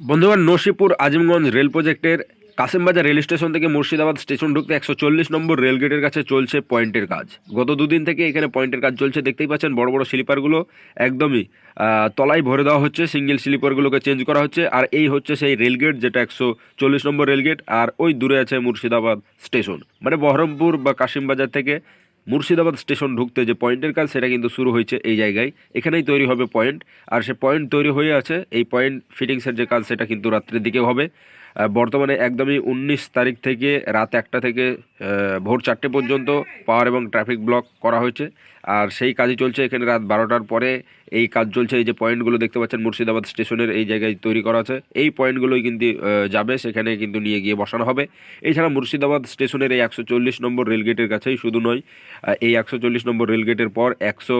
বন্ধুগণ, নসিপুর আজিমগঞ্জ রেল প্রজেক্টের Kasimbazar rail station থেকে মুর্শিদাবাদ স্টেশন ঢুকতে একশো চল্লিশ নম্বর রেলগেটের কাছে চলছে পয়েন্টের কাজ। গত দুদিন থেকে এখানে পয়েন্টের কাজ চলছে। দেখতেই পাচ্ছেন, বড় বড় স্লিপারগুলো একদমই তলায় ভরে দেওয়া হচ্ছে। সিঙ্গেল স্লিপারগুলোকে চেঞ্জ করা হচ্ছে। আর এই হচ্ছে সেই রেলগেট যেটা একশো চল্লিশ নম্বর রেলগেট আর ওই দূরে আছে মুর্শিদাবাদ স্টেশন। মানে বহরমপুর বা কাশিমবাজার থেকে মুর্শিদাবাদ স্টেশন ঢুকতে যে পয়েন্টের কাজ, সেটা কিন্তু শুরু হয়েছে এই জায়গায়। এখানেই তৈরি হবে পয়েন্ট। আর সে পয়েন্ট তৈরি হয়ে আছে, এই পয়েন্ট ফিটিংসের যে কাজ, সেটা কিন্তু রাত্রের দিকে হবে। বর্তমানে একদমই উনিশ তারিখ থেকে রাত একটা থেকে ভোর চারটে পর্যন্ত পাওয়ার এবং ট্রাফিক ব্লক করা হয়েছে। আর সেই কাজই চলছে এখানে রাত বারোটার পরে। এই কাজ চলছে, এই যে পয়েন্টগুলো দেখতে পাচ্ছেন, মুর্শিদাবাদ স্টেশনের এই জায়গায় তৈরি করা আছে। এই পয়েন্টগুলোই কিন্তু যাবে, সেখানে কিন্তু নিয়ে গিয়ে বসানো হবে। এছাড়া মুর্শিদাবাদ স্টেশনের এই একশো চল্লিশ নম্বর রেলগেটের কাছেই শুধু নয় এই একশো চল্লিশ নম্বর রেলগেটের পর একশো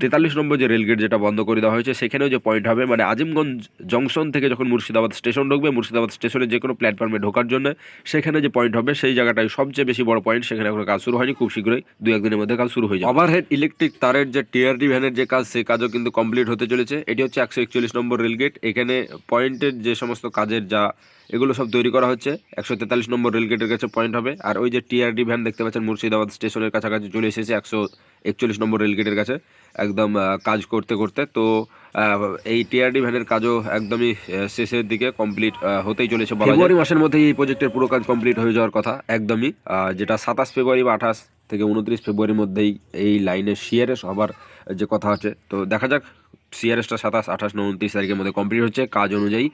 তেতাল্লিশ নম্বর যে রেলগেট যেটা বন্ধ করে দেওয়া হয়েছে, সেখানেও যে পয়েন্ট হবে মানে আজিমগঞ্জ জংশন থেকে যখন মুর্শিদাবাদ স্টেশন ঢুকবে, মুর্শিদাবাদ স্টেশনে যে কোনো প্ল্যাটফর্মে ঢোকার জন্য, সেখানে যে পয়েন্ট হবে, সেই জায়গাটাই সবচেয়ে বেশি বড় পয়েন্ট সেখানে এখনও কাজ শুরু হয়নি, খুব শীঘ্রই দু একদিনের মধ্যে কাজ শুরু হয়ে যাবে। ওভারহেড ইলেকট্রিক তারের যে টিআরডি ভ্যানের যে কাজ, সেই কাজও কিন্তু কমপ্লিট হতে চলেছে। এটি হচ্ছে একশো একচল্লিশ নম্বর রেলগেট। এখানে পয়েন্টের যে সমস্ত কাজের যা, এগুলো সব তৈরি করা হচ্ছে। একশো তেতাল্লিশ নম্বর রেলগেটের কাছে পয়েন্ট হবে। আর ওই যে টিআরডি ভ্যান দেখতে পাচ্ছেন, মুর্শিদাবাদ স্টেশনের কাছাকাছি চলে এসেছে একশো একচল্লিশ নম্বর রেলগেটের কাছে একদম কাজ করতে করতে। তো এই টিআরডি ভ্যানের কাজও একদমই শেষের দিকে কমপ্লিট হতেই চলেছে ফেব্রুয়ারি মাসের মধ্যে এই প্রজেক্টের পুরো কাজ কমপ্লিট হয়ে যাওয়ার কথা, একদমই। যেটা সাতাশ ফেব্রুয়ারি বা আঠাশ থেকে উনত্রিশ ফেব্রুয়ারির মধ্যেই এই লাইনের শিয়ারে সবার যে কথা আছে। তো দেখা যাক সিআরএসটা সাতাশ, আঠাশ উনত্রিশ তারিখের মধ্যে কমপ্লিট হচ্ছে, কাজ অনুযায়ী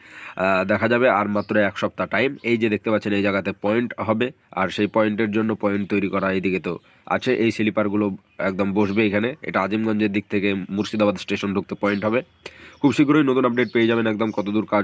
দেখা যাবে আর মাত্র এক সপ্তাহ টাইম এই যে দেখতে পাচ্ছেন, এই জায়গাতে পয়েন্ট হবে, আর সেই পয়েন্টের জন্য পয়েন্ট তৈরি করা এইদিকে তো আছে। এই স্লিপারগুলো একদম বসবে এখানে। এটা আজিমগঞ্জের দিক থেকে মুর্শিদাবাদ স্টেশন ঢুকতে পয়েন্ট হবে। খুব শীঘ্রই নতুন আপডেট পেয়ে যাবেন একদম কতদূর কাজ